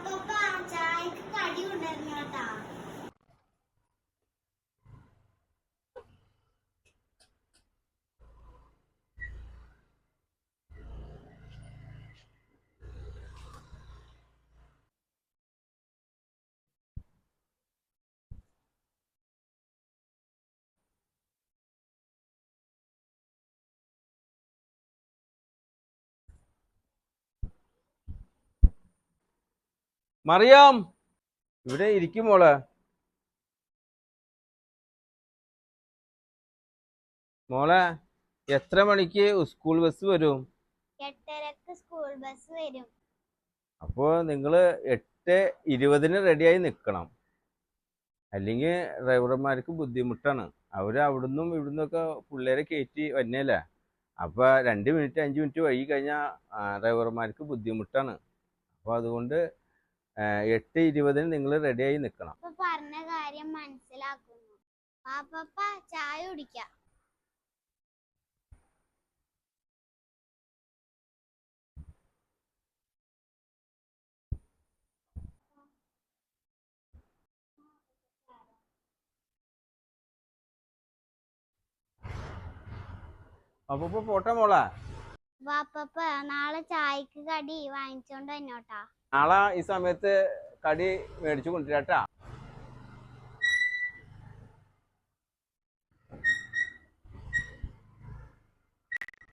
അപ്പൊപ്പ ചായക്ക് കടി ഉണ്ടായിരുന്നു മറിയാം. ഇവിടെ ഇരിക്കും മോളെ. മോളെ എത്ര മണിക്ക് സ്കൂൾ ബസ് വരും? എട്ടരക്ക് സ്കൂൾ ബസ് വരും. അപ്പോൾ നിങ്ങൾ എട്ട് ഇരുപതിന് റെഡിയായി നിൽക്കണം അല്ലെങ്കിൽ ഡ്രൈവർമാർക്ക് ബുദ്ധിമുട്ടാണ്. അവർ അവിടുന്നും ഇവിടുന്നൊക്കെ പിള്ളേരെ കയറ്റി വന്നേലേ അപ്പോൾ രണ്ട് മിനിറ്റ് അഞ്ച് മിനിറ്റ് വൈകി കഴിഞ്ഞാൽ ഡ്രൈവർമാർക്ക് ബുദ്ധിമുട്ടാണ്. അപ്പോൾ അതുകൊണ്ട് എട്ട് ഇരുപതിന് നിങ്ങൾ റെഡിയായി നിൽക്കണം ഇപ്പൊ പറഞ്ഞ കാര്യം മനസ്സിലാക്കുന്നു. പാപ്പപ്പ ചായ കുടിക്കാം. അപ്പൊ പോട്ടെ മോളെ. വാപ്പപ്പ നാളെ ചായക്ക് കടി വാങ്ങിച്ചോണ്ട് വന്നോട്ടാ. നാളെ ഈ സമയത്ത് കടി മേടിച്ചു കൊണ്ടുവരാട്ടാ.